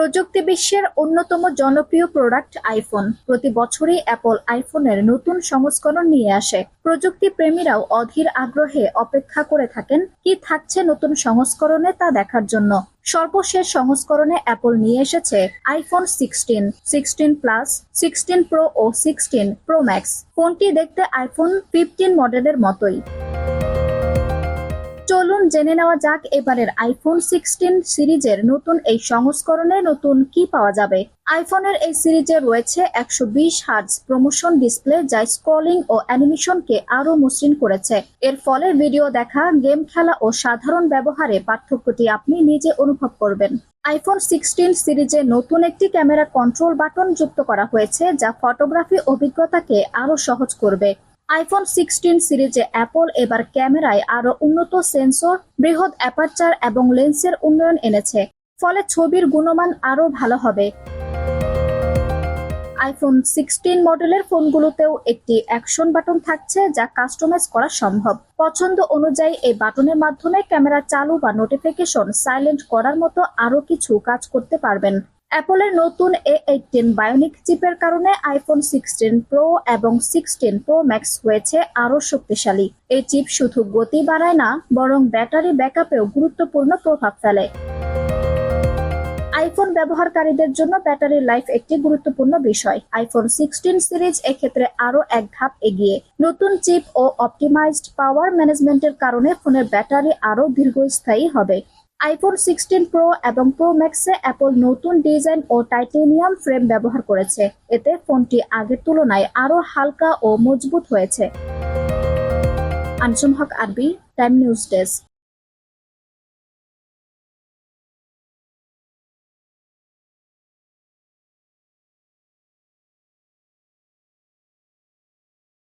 প্রযুক্তি বিশ্বের অন্যতম জনপ্রিয় প্রোডাক্ট আইফোন প্রতি বছরই অ্যাপল আইফোনের নতুন সংস্করণ নিয়ে আসে। প্রযুক্তি প্রেমীরাও অধীর আগ্রহে অপেক্ষা করে থাকেন কি থাকছে নতুন সংস্করণে তা দেখার জন্য। সর্বশেষ সংস্করণে অ্যাপল নিয়ে এসেছে iPhone sixteen sixteen plus sixteen pro ও সিক্সটিন প্রো ম্যাক্স ফোনটি দেখতে আইফোন ফিফটিন মডেলের মতোই। জেনে নেওয়া যাক, এবারের আইফোন সিক্সটিন সিরিজের নতুন এই সংস্করণে নতুন কি পাওয়া যাবে। আইফোনের এই সিরিজে রয়েছে একশো বিশ হার্জ প্রমোশন ডিসপ্লে যা স্ক্রলিং ও অ্যানিমেশনকে আরও মসৃণ করেছে। এর ফলে ভিডিও দেখা, গেম খেলা ও সাধারণ ব্যবহারে পার্থক্যটি আপনি নিজে অনুভব করবেন। আইফোন সিক্সটিন সিরিজে নতুন একটি ক্যামেরা কন্ট্রোল বাটন যুক্ত করা হয়েছে, যা ফটোগ্রাফি অভিজ্ঞতাকে আরও সহজ করবে। আইফোন সিক্সটিন সিরিজে অ্যাপল এবার ক্যামেরায় আরও উন্নত সেন্সর, বৃহৎ অ্যাপারচার এবং লেন্সের উন্নয়ন এনেছে। ফলে ছবির গুণমান আরও ভালো হবে। আইফোন সিক্সটিন মডেলের ফোনগুলোতেও একটি অ্যাকশন বাটন থাকছে যা কাস্টমাইজ করা সম্ভব। পছন্দ অনুযায়ী এই বাটনের মাধ্যমে ক্যামেরা চালু বা নোটিফিকেশন সাইলেন্ট করার মতো আরও কিছু কাজ করতে পারবেন। অ্যাপলের নতুন এ এইটিন বায়োনিক চিপের কারণে আইফোন সিক্সটিন প্রো এবং সিক্সটিন প্রো ম্যাক্স হয়েছে আরও শক্তিশালী। এই চিপ শুধু গতি বাড়ায় না, বরং ব্যাটারি ব্যাকআপেও গুরুত্বপূর্ণ প্রভাব ফেলে। আইফোন ব্যবহারকারীদের জন্য ব্যাটারি লাইফ একটি গুরুত্বপূর্ণ বিষয়। আইফোন সিক্সটিন সিরিজ এক্ষেত্রে আরও এক ধাপ এগিয়ে। নতুন চিপ ও অপটিমাইজড পাওয়ার ম্যানেজমেন্টের কারণে ফোনের ব্যাটারি আরও দীর্ঘস্থায়ী হবে। আইফোন সিক্সটিন প্রো এবং প্রো ম্যাক্সে অ্যাপল নতুন ডিজাইন ও টাইটেনিয়াম ফ্রেম ব্যবহার করেছে। এতে ফোনটি আগের তুলনায় আরও হালকা ও মজবুত হয়েছে। আনসুম হক, আরবি, টাইম নিউজ ডেস্ক।